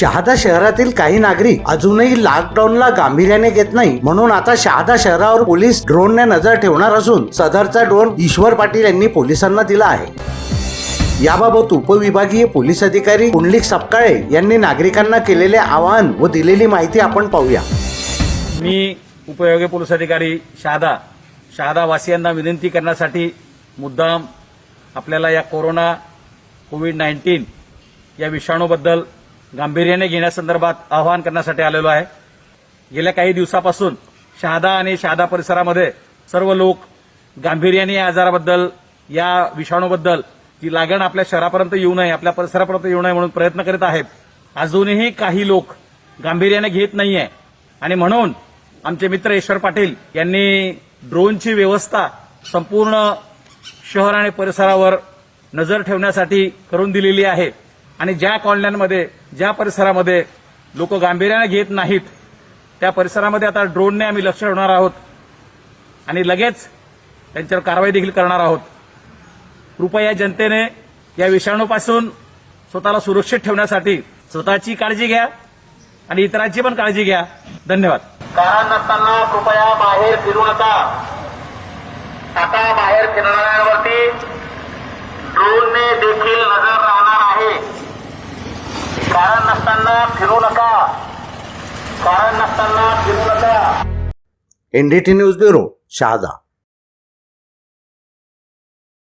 शहादा शहरातील काही नागरिक अजूनही लॉकडाऊनला गांभीर्याने घेत नाही म्हणून आता शहादा शहरावर पोलीस ड्रोनने नजर ठेवणार असून सदरचा ड्रोन ईश्वर पाटील यांनी पोलिसांना दिला आहे. याबाबत उपविभागीय पोलीस अधिकारी पुंडलिक सपकाळे यांनी नागरिकांना केलेले आवाहन व दिलेली माहिती आपण पाहूया. मी उपयोगी पोलीस अधिकारी शहादा शहादा वासियांना विनंती करण्यासाठी मुद्दाम आपल्याला या कोरोना कोविड नाईन्टीन या विषाणूबद्दल गांभीर्याने घेण्यासंदर्भात आवाहन करण्यासाठी आलेलो आहे. गेल्या काही दिवसापासून शहादा आणि शहादा परिसरामध्ये सर्व लोक गांभीर्याने या आजाराबद्दल या विषाणूबद्दल ती लागण आपल्या शहरापर्यंत येऊ नये आपल्या परिसरापर्यंत येऊ नये म्हणून प्रयत्न करीत आहेत. अजूनही काही लोक गांभीर्याने घेत नाहीये. आणि म्हणून आमचे मित्र ईश्वर पाटील यांनी ड्रोनची व्यवस्था संपूर्ण शहर आणि परिसरावर नजर ठेवण्यासाठी करून दिलेली आहे. आणि ज्या कॉलन्यांमध्ये ज्या परिसरामध्ये लोक गांभीर्याने घेत नाहीत त्या परिसरामध्ये आता ड्रोनने आम्ही लक्ष ठेवणार आहोत आणि लगेच त्यांच्यावर कारवाई देखील करणार आहोत. कृपया जनतेने या विषाणूपासून स्वतःला सुरक्षित ठेवण्यासाठी स्वतःची काळजी घ्या आणि इतरांची पण काळजी घ्या. धन्यवाद. कारण नसताना कृपया बाहेर फिरू नका. आता बाहेर फिरणाऱ्यांवरती ड्रोनने देखील नजर कारण नसताना फिरू नका. कारण नसताना फिरू नका. NDT news bureau Shahada.